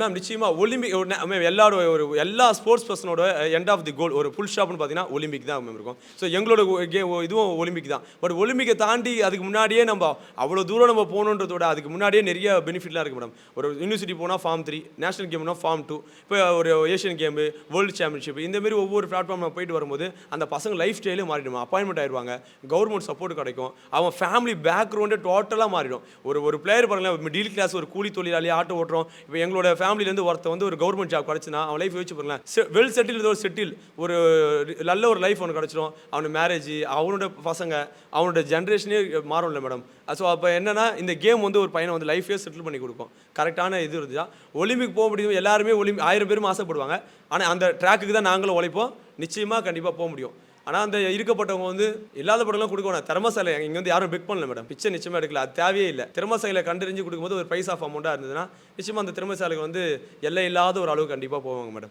Ma'am நிச்சயமாக Olympic ma'am எல்லாரோட ஒரு எல்லா ஸ்போர்ட்ஸ் பர்சனோட எண்ட் ஆஃப் தி கோல் ஒரு ஃபுல் ஷாப்னு பார்த்தீங்கன்னா ஒலிம்பிக் தான் மேம் இருக்கும். ஸோ எங்களோட கே இதுவும் ஒலிம்பிக் தான். பட் ஒலிம்பிக்கை தாண்டி அதுக்கு முன்னாடியே நம்ம அவ்வளோ தூரம் நம்ம போகணுன்றதோட அதுக்கு முன்னாடியே நிறைய பெனிஃபிட்லாம் இருக்குது மேடம் ஒரு யூனிவர்சிட்டி போனால் ஃபார்ம் த்ரீ நேஷனல் கேம்னா ஃபார்ம் டூ இப்போ ஒரு ஏஷியன் கேமு வேர்ல்டு சாம்பியன்ஷிப் இந்தமாரி ஒவ்வொரு பிளாட்ஃபார்ம் போயிட்டு வரும்போது அந்த பசங்க லைஃப் ஸ்டைலே மாறிடும். அப்பாயின்மெண்ட் ஆயிடுவாங்க கவர்மெண்ட் சப்போர்ட் கிடைக்கும் அவன் ஃபேமிலி பேக்ரவுண்டே டோட்டலாக மாறிடும். ஒரு ஒரு பிளேயர் பாருங்களேன் மிடில் கிளாஸ் ஒரு கூலி தொழிலாளி ஆட்டோ ஓட்டுறோம் இப்போ எங்களோட ஃபேமிலியிலேருந்து ஒருத்த வந்து ஒரு கவர்மெண்ட் ஜாப் கிடச்சினா அவன் லைஃப் யோசிச்சு பாருங்களேன். வெல் செட்டில் ஒரு செட்டில் ஒரு நல்ல ஒரு லைஃப் அவனுக்கு கிடச்சிரும். அவனுக்கு மேரேஜ் அவனோட பசங்க அவனோட ஜென்ரேஷனே மாறும்ல மேடம் ஸோ அப்போ என்னென்னா இந்த கேம் வந்து ஒரு பையனை வந்து லைஃபே செட்டில் பண்ணி கொடுக்கும். கரெக்டான இது இருந்துச்சா? ஒலிம்பிக் போக முடியும் எல்லாருமே ஒலிம்பிக் ஆயிரம் பேரும் ஆசைப்படுவாங்க. ஆனால் அந்த ட்ராக்குக்கு தான் நாங்களும் உழைப்போம். நிச்சயமாக கண்டிப்பாக போக முடியும். ஆனால் அந்த இருக்கப்பட்டவங்க வந்து இல்லாத படம்லாம் கொடுக்க வேணாம். திறமசாலை இங்கே வந்து யாரும் பிக் பண்ணல மேடம் பிச்சை நிச்சயமாக எடுக்கல. அது தேவையே இல்லை. திறமசாலையை கண்டறிஞ்சு கொடுக்கும்போது ஒரு பைசா ஆஃப் அமௌண்ட்டாக இருந்ததுன்னா நிச்சயமாக அந்த திறமசாலைக்கு வந்து எல்லை இல்லாத ஒரு அளவு கண்டிப்பாக போவாங்க மேடம்